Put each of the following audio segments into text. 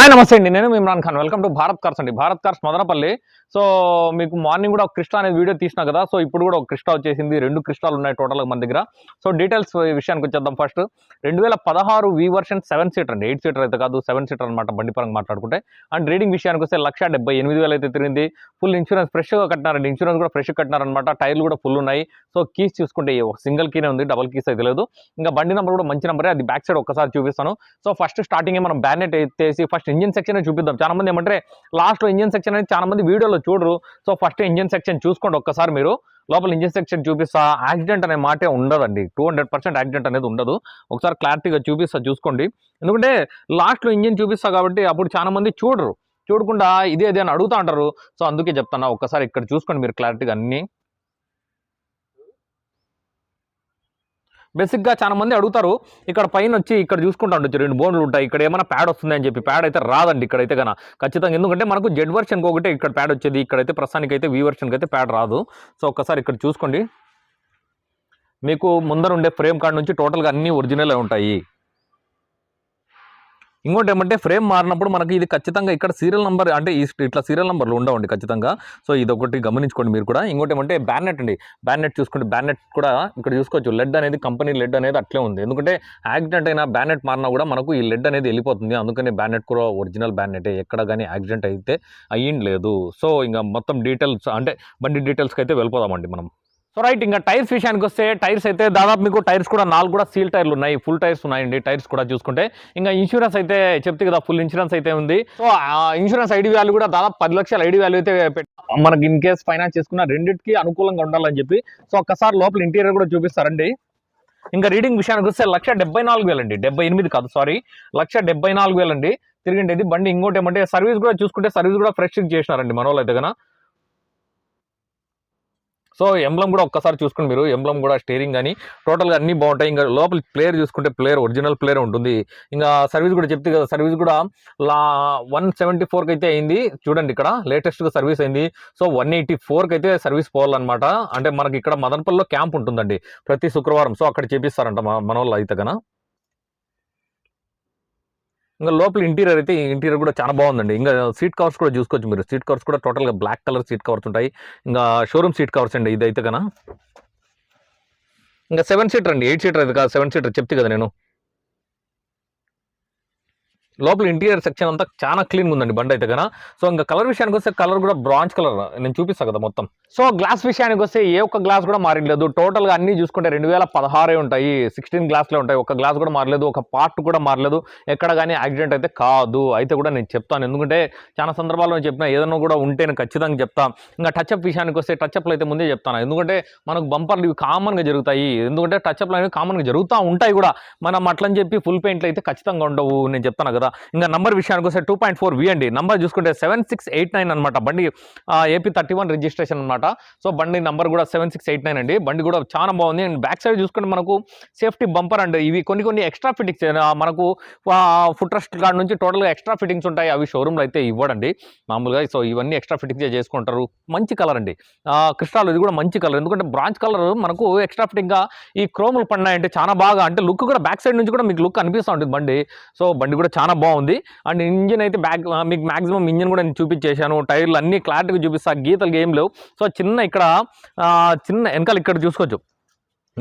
Hi నమస్తే అండి. నేను Imran Khan. Welcome to Bharat cars అండి. భారత్ కార్స్ మదనపల్లి సో మీకు మార్నింగ్ కూడా ఒక క్రిస్టా అనేది వీడియో తీసినా కదా సో ఇప్పుడు కూడా ఒక క్రిస్టా వచ్చేసింది. రెండు క్రిస్టాలు ఉన్నాయి టోటల్గా మన దగ్గర. సో డీటెయిల్స్ విషయానికి వచ్చేద్దాం ఫస్ట్. రెండు వేల పదహారు వి వర్షన్ సెవెన్ సీటర్ అండి. ఎయిట్ సీటర్ అయితే కాదు సెవెన్ సీటర్ అనమాట బండిపరంగా మాట్లాడుకుంటే. అండ్ రీడింగ్ విషయానికి వస్తే లక్ష డెబ్బై ఎనిమిది వేలు అయితే తిరిగింది. ఫుల్ ఇన్సూరెన్స్ ఫ్రెష్గా కట్టినారండి. ఇన్సూరెన్స్ కూడా ఫ్రెష్ కట్టినారనమాట టైర్లు కూడా ఫుల్ ఉన్నాయి. సో కీస్ చూసుకుంటే సింగిల్ కీనే ఉంది డబల్ కీస్ అయితే లేదు. ఇంకా బండి నెంబర్ కూడా మంచి నెంబరే అది బ్యాక్ సైడ్ ఒకసారి చూపిస్తాను. సో ఫస్ట్ స్టార్టింగ్ మనం బ్యానెట్ ఎత్తేసి ఫస్ట్ ఇంజిన్ సెక్షన్ చూపిద్దాం. చాలా మంది ఏమంటే లాస్ట్లో ఇంజిన్ సెక్షన్ అనేది చాలా మంది వీడియోలో చూడరు. సో ఫస్ట్ ఇంజిన్ సెక్షన్ చూసుకోండి ఒక్కసారి మీరు. లోపల ఇంజిన్ సెక్షన్ చూపిస్తా. యాక్సిడెంట్ అనే మాటే ఉండదండి. టూ హండ్రెడ్ పర్సెంట్ యాక్సిడెంట్ అనేది ఉండదు. ఒకసారి క్లారిటీగా చూపిస్తా చూసుకోండి. ఎందుకంటే లాస్ట్లో ఇంజిన్ చూపిస్తా కాబట్టి అప్పుడు చాలా మంది చూడరు. చూడకుండా ఇదే ఇదే అని అడుగుతా అంటారు. సో అందుకే చెప్తాను ఒకసారి ఇక్కడ చూసుకోండి మీరు క్లారిటీగా అన్నీ. బేసిక్గా చాలా మంది అడుగుతారు ఇక్కడ పైన వచ్చి ఇక్కడ చూసుకుంటా ఉండొచ్చు రెండు బోన్లు ఉంటాయి ఇక్కడ ఏమైనా ప్యాడ్ వస్తుంది అని చెప్పి ప్యాడ్ అయితే రాదండి ఇక్కడైతే కన్నా ఖచ్చితంగా. ఎందుకంటే మనకు జెడ్ వర్షన్కి ఒకటే ఇక్కడ ప్యాడ్ వచ్చేది ఇక్కడైతే ప్రస్తుతానికి అయితే వి వర్షన్కి అయితే ప్యాడ్ రాదు. సో ఒక్కసారి ఇక్కడ చూసుకోండి. మీకు ముందర ఉండే ఫ్రేమ్ కార్డ్ నుంచి టోటల్గా అన్నీ ఒరిజినల్ ఉంటాయి. ఇంకోటి ఏమంటే ఫ్రేమ్ మారినప్పుడు మనకి ఇది ఖచ్చితంగా ఇక్కడ సీరియల్ నెంబర్ అంటే ఇట్లా సీరియల్ నెంబర్లు ఉండవండి ఖచ్చితంగా. సో ఇది ఒకటి గమనించుకోండి మీరు కూడా. ఇంకోటి ఏమంటే బ్యానెట్ అండి. బ్యానెట్ చూసుకుంటే బ్యానెట్ కూడా ఇక్కడ చూసుకోవచ్చు. లెడ్ అనేది కంపెనీ లెడ్ అనేది అట్లే ఉంది. ఎందుకంటే యాక్సిడెంట్ అయినా బ్యానెట్ మారినా కూడా మనకు ఈ లెడ్ అనేది వెళ్ళిపోతుంది. అందుకని బ్యానెట్ కూడా ఒరిజినల్ బ్యానెటే ఎక్కడ కానీ యాక్సిడెంట్ అయితే అయ్యింది లేదు. సో ఇంకా మొత్తం డీటెయిల్స్ అంటే బండి డీటెయిల్స్కి అయితే వెళ్ళిపోదామండి మనం. సో రైట్ ఇంకా టైర్స్ విషయానికి వస్తే టైర్స్ అయితే దాదాపు మీకు టైర్స్ కూడా నాలుగు కూడా సీల్ టైర్లు ఉన్నాయి. ఫుల్ టైర్స్ ఉన్నాయండి టైర్స్ కూడా చూసుకుంటే. ఇంకా ఇన్సూరెన్స్ అయితే చెప్తే కదా ఫుల్ ఇన్సూరెన్స్ అయితే ఉంది. సో ఇన్సూరెన్స్ ఐడి వాల్యూ కూడా దాదాపు పది లక్షల ఐడి వాల్యూ అయితే మనకి ఇన్ కేస్ ఫైనాన్స్ చేసుకున్న రెండింటికి అనుకూలంగా ఉండాలని చెప్పి. సో ఒక్కసారి లోపల ఇంటీరియర్ కూడా చూపిస్తారండి. ఇంకా రీడింగ్ విషయానికి వస్తే లక్ష డెబ్బై నాలుగు వేలండి. డెబ్బై ఎనిమిది కాదు సారీ లక్ష డెబ్బై నాలుగు వేలండి. అండి తిరిగిండేది బండి ఇంకోటి ఏమంటే సర్వీస్ కూడా చూసుకుంటే సర్వీస్ కూడా ఫ్రెష్ చేసినారండి మన వాళ్ళు అయితే సో ఎంబ్లం కూడా ఒక్కసారి చూసుకుని మీరు. ఎంబ్లం కూడా స్టీరింగ్ కానీ టోటల్గా అన్నీ బాగుంటాయి. ఇంకా లోపల ప్లేయర్ చూసుకుంటే ప్లేయర్ ఒరిజినల్ ప్లేయర్ ఉంటుంది. ఇంకా సర్వీస్ కూడా చెప్తే కదా సర్వీస్ కూడా లా వన్ సెవెంటీ ఫోర్కి అయితే అయింది. చూడండి ఇక్కడ లేటెస్ట్గా సర్వీస్ అయింది. సో వన్ ఎయిటీ ఫోర్కి అయితే సర్వీస్ పోవాలన్నమాట. అంటే మనకి ఇక్కడ మదనపల్లిలో క్యాంప్ ఉంటుందండి ప్రతి శుక్రవారం. సో అక్కడ చేపిస్తారంట మన మన వాళ్ళు అయితే కన్నా ఇంకా లోపల ఇంటీరియర్ అయితే ఇంటీరియర్ కూడా చాలా బాగుందండి. ఇంకా సీట్ కవర్స్ కూడా చూసుకోవచ్చు మీరు. సీట్ కవర్స్ కూడా టోటల్గా బ్లాక్ కలర్ సీట్ కవర్స్ ఉంటాయి. ఇంకా షోరూమ్ సీట్ కవర్స్ అండి ఇదైతే కన్నా ఇంకా సెవెన్ సీటర్ అండి ఎయిట్ సీటర్ అయితే కాదు సెవెన్ సీటర్ చెప్తే కదా నేను. లోపల ఇంటీరియర్ సెక్షన్ అంతా చాలా క్లీన్ ఉందండి బండి అయితే కదా. సో ఇంకా కలర్ విషయానికి వస్తే కలర్ కూడా బ్రాంచ్ కలర్. నేను చూపిస్తాను కదా మొత్తం. సో గ్లాస్ విషయానికి వస్తే ఏ ఒక్క గ్లాస్ కూడా మారలేదు టోటల్గా అన్నీ చూసుకుంటే రెండు వేల పదహారే ఉంటాయి. సిక్స్టీన్ గ్లాస్లే ఉంటాయి. ఒక గ్లాస్ కూడా మారలేదు. ఒక పార్ట్ కూడా మారలేదు. ఎక్కడ కానీ యాక్సిడెంట్ అయితే కాదు. అయితే కూడా నేను చెప్తాను. ఎందుకంటే చాలా సందర్భాల్లో నేను చెప్పిన ఏదైనా కూడా ఉంటే నేను ఖచ్చితంగా చెప్తాను ఇంకా టచ్అప్ విషయానికి వస్తే టచ్అప్లు అయితే ముందే చెప్తాను. ఎందుకంటే మనకు బంపర్లు ఇవి కామన్గా జరుగుతాయి. ఎందుకంటే టచ్అప్లు అనేవి కామన్గా జరుగుతూ ఉంటాయి కూడా. మనం అట్లని చెప్పి ఫుల్ పెయింట్లు అయితే ఖచ్చితంగా ఉండవు. నేను చెప్తాను కదా. ఇంకా నంబర్ విషయానికి వస్తే టూ పాయింట్ ఫోర్ వి అండి నంబర్ చూసుకుంటే సెవెన్ సిక్స్ ఎయిట్ నైన్ అనమాట బండి ఏపీ థర్టీ వన్ రిజిస్ట్రేషన్ అనమాట సో బండి నంబర్ కూడా సెవెన్ సిక్స్ ఎయిట్ నైన్ అండి. బండి కూడా చాలా బాగుంది. అండ్ బ్యాక్ సైడ్ చూసుకుంటే మనకు సేఫ్టీ బంపర్ అండి ఇవి కొన్ని కొన్ని ఎక్స్ట్రా ఫిట్టింగ్స్ మనకు ఫుట్ రెస్ట్ కాడ నుంచి టోటల్గా ఎక్స్ట్రా ఫిట్టింగ్స్ ఉంటాయి. అవి షోరూమ్లో అయితే ఇవ్వడండి. మామూలుగా సో ఇవన్నీ ఎక్స్ట్రా ఫిట్టింగ్స్ చేసుకుంటారు. మంచి కలర్ అండి. క్రిస్టాల్ ఇది కూడా మంచి కలర్ ఎందుకంటే బ్రాంచ్ కలర్ మనకు ఎక్స్ట్రా ఫిట్టింగ్గా ఈ క్రోములు పడినాయంటే చాలా బాగా. అంటే లుక్ కూడా బ్యాక్ సైడ్ నుంచి కూడా మీకు లుక్ అనిపిస్తూ ఉంటుంది బండి. సో బండి కూడా చాలా బాగుంది. అండ్ ఇంజిన్ అయితే బ్యాక్ మీకు మాక్సిమం ఇంజిన్ కూడా నేను చూపించేశాను. టైర్లు అన్ని క్లారిటీగా చూపిస్తాను గీతలు ఏం లేవు. సో చిన్న ఇక్కడ చిన్న వెనకాల ఇక్కడ చూసుకోవచ్చు.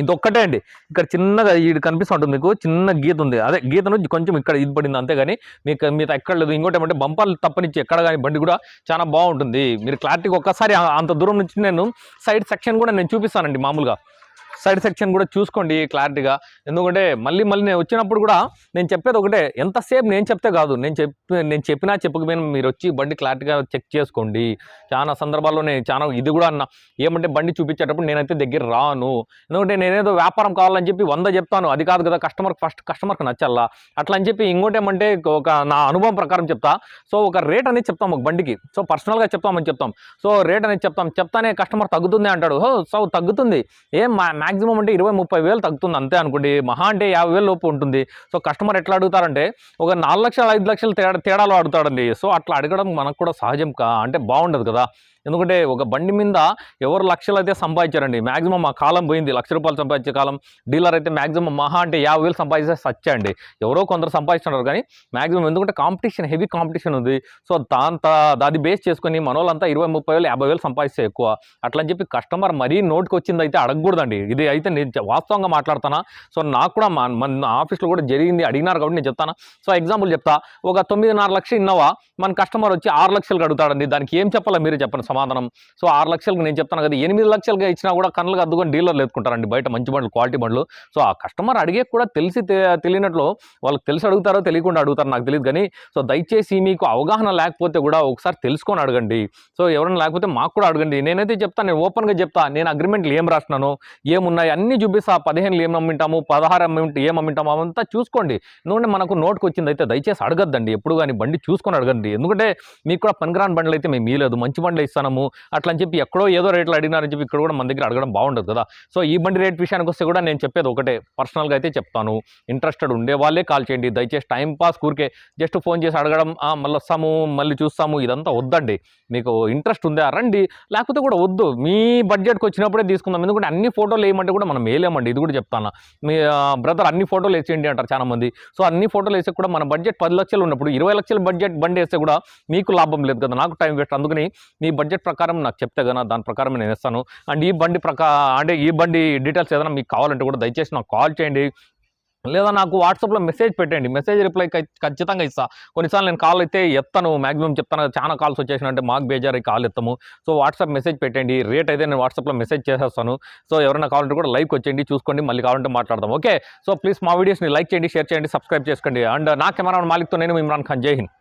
ఇది ఒక్కటే అండి. ఇక్కడ చిన్నగా ఇది కనిపిస్తూ ఉంటుంది మీకు చిన్న గీత ఉంది. అదే గీతను కొంచెం ఇక్కడ ఇది పడింది అంతేగాని మీకు మీరు ఎక్కడ లేదు. ఇంకోటి ఏమంటే బంపర్లు తప్పనిచ్చి ఎక్కడ కానీ బండి కూడా చాలా బాగుంటుంది. మీరు క్లారిటీగా ఒక్కసారి అంత దూరం నుంచి నేను సైడ్ సెక్షన్ కూడా నేను చూపిస్తానండి మామూలుగా. సైడ్ సెక్షన్ కూడా చూసుకోండి క్లారిటీగా. ఎందుకంటే మళ్ళీ మళ్ళీ నేను వచ్చినప్పుడు కూడా నేను చెప్పేది ఒకటే ఎంతసేపు నేను చెప్తే కాదు. నేను చెప్పి నేను చెప్పినా చెప్పకపోయినా మీరు వచ్చి బండి క్లారిటీగా చెక్ చేసుకోండి. చాలా సందర్భాల్లో నేను చాలా ఇది కూడా అన్న ఏమంటే బండి చూపించేటప్పుడు నేనైతే దగ్గర రాను. ఎందుకంటే నేనేదో వ్యాపారం కావాలని చెప్పి వంద చెప్తాను. అది కాదు కదా కస్టమర్ ఫస్ట్ కస్టమర్కి నచ్చల్లా. అట్లా అని చెప్పి ఇంకోటేమంటే ఒక నా అనుభవం ప్రకారం చెప్తా. సో ఒక రేట్ అనేది చెప్తాం ఒక బండికి. సో పర్సనల్గా చెప్తామని చెప్తాం. సో రేట్ అనేది చెప్తాం. చెప్తానే కస్టమర్ తగ్గుతుంది అంటాడు. హో సో తగ్గుతుంది. ఏం మాక్సిమం అంటే ఇరవై ముప్పై వేలు తగ్గుతుంది అంతే అనుకోండి. మహా అంటే యాభై వేలు లోపు ఉంటుంది. సో కస్టమర్ ఎట్లా అడుగుతారంటే ఒక నాలుగు లక్షలు ఐదు లక్షలు తేడా తేడాలు అడుగుతాడండి సో అట్లా అడగడం మనకు కూడా సహజం కా అంటే బాగుండదు కదా. ఎందుకంటే ఒక బండి మీద ఎవరు లక్షలు అయితే సంపాదించారండి. మ్యాక్సిమం ఆ కాలం పోయింది. లక్ష రూపాయలు సంపాదించే కాలం డీలర్ అయితే మాక్సిమం మహా అంటే యాభై వేలు సంపాదిస్తే సచ్చండి ఎవరో కొందరు సంపాదిస్తున్నారు కానీ మ్యాక్సిమం ఎందుకంటే కాంపిటీషన్ హెవీ కాంపిటీషన్ ఉంది. సో దాంత అది బేస్ చేసుకొని మన వాళ్ళంతా ఇరవై ముప్పై వేలు యాభై వేలు సంపాదిస్తే ఎక్కువ. అట్లా అని చెప్పి కస్టమర్ మరీ నోటికి వచ్చింది అయితే అడగకూడదండి. ఇది అయితే నేను వాస్తవంగా మాట్లాడుతానా? సో నాకు కూడా మా మన ఆఫీస్లో కూడా జరిగింది. అడిగినారు కాబట్టి నేను చెప్తాను? సో ఎగ్జాంపుల్ చెప్తా. ఒక తొమ్మిదిన్నర లక్షలు ఇన్నోవా? మన కస్టమర్ వచ్చి ఆరు లక్షలకు అడుగుతాడండి దానికి ఏం చెప్పాలో మీరే చెప్పండి. సమాధానం. సో ఆరు లక్షలకు నేను చెప్తాను కదా ఎనిమిది లక్షలుగా ఇచ్చినా కూడా కళ్ళకి అద్దుకొని డీలర్లు ఎత్తుకుంటారండి బయట మంచి బండ్లు క్వాలిటీ బండ్లు. సో ఆ కస్టమర్ అడిగే కూడా తెలిసి తె- తెలియనట్లు వాళ్ళకి తెలిసి అడుగుతారో తెలియకుండా అడుగుతారో నాకు తెలియదు కానీ సో దయచేసి మీకు అవగాహన లేకపోతే కూడా ఒకసారి తెలుసుకొని అడగండి. సో ఎవరైనా లేకపోతే మాకు కూడా అడగండి. నేనైతే చెప్తాను నేను ఓపెన్గా చెప్తా నేను అగ్రిమెంట్లు ఏం రాసినాను ఏమున్నాయి అన్ని చూపిస్తా పదిహేనులు ఏం అమ్మింటాము పదహారు అమ్మింటి ఏం అమ్మింటాము అవంతా చూసుకోండి. ఎందుకంటే మనకు నోటుకు వచ్చింది అయితే దయచేసి అడగద్దండి. ఎప్పుడు కానీ బండి చూసుకొని అడగండి. ఎందుకంటే మీకు కూడా పనికిరాని బండ్లు అయితే మేము ఇయలేదు మంచి బండ్లు ఇస్తాము అట్లా అని చెప్పి ఎక్కడో ఏదో రేట్లు అడిగినారని చెప్పి ఇక్కడ కూడా మన దగ్గర అడగడం బాగుండదు కదా. సో ఈ బండి రేట్ విషయానికి వస్తే కూడా నేను చెప్పేది ఒకటే. పర్సనల్గా అయితే చెప్తాను. ఇంట్రెస్టెడ్ ఉండే వాళ్ళే కాల్ చేయండి. దయచేసి టైం పాస్ కూరికే జస్ట్ ఫోన్ చేసి అడగడం మళ్ళీ వస్తాము మళ్ళీ చూస్తాము ఇదంతా వద్దండి. మీకు ఇంట్రెస్ట్ ఉందా రండి. లేకపోతే కూడా వద్దు. మీ బడ్జెట్కి వచ్చినప్పుడే తీసుకుందాం. ఎందుకంటే అన్ని ఫోటోలు వేయమంటే కూడా మనం వేయలేమండి. ఇది కూడా చెప్తాను. మీ బ్రదర్ అన్ని ఫోటోలు వేసేయండి అంటారు చాలా మంది సో అన్ని ఫోటోలు వేస్తే కూడా మన బడ్జెట్ పది లక్షలు ఉన్నప్పుడు ఇరవై లక్షల బడ్జెట్ బండి వేస్తే కూడా మీకు లాభం లేదు కదా నాకు టైం వేస్ట్ అందుకని మీ బడ్జెట్ ప్రకారం నాకు చెప్తే కదా దాని ప్రకారం నేను ఇస్తాను. అండ్ ఈ బండి ప్రకా అంటే ఈ బండి డీటెయిల్స్ ఏదైనా మీకు కావాలంటే కూడా దయచేసి నాకు కాల్ చేయండి. లేదా నాకు వాట్సాప్లో మెసేజ్ పెట్టండి. మెసేజ్ రిప్లై ఖచ్చితంగా ఇస్తా. కొన్నిసార్లు నేను కాల్ అయితే ఎత్తను. మాక్సిమం చెప్తాను చాలా కాల్స్ వచ్చేసినంటే మాకు బేజారీ కాల్ ఎత్తము. సో వాట్సాప్ మెసేజ్ పెట్టండి. రేట్ అయితే నేను వాట్సాప్లో మెసేజ్ చేసేస్తాను. సో ఎవరైనా కావాలంటే కూడా లైక్ వచ్చేయండి చూసుకోండి మళ్ళీ కావాలంటే మాట్లాడదాం. ఓకే సో ప్లీజ్ మా వీడియోస్ని లైక్ చేయండి షేర్ చేయండి సబ్స్క్రైబ్ చేసుకోండి. అండ్ నా కెమెరా మాలిక్తో నేను ఇమ్రాన్ ఖాన్. జై హింద్.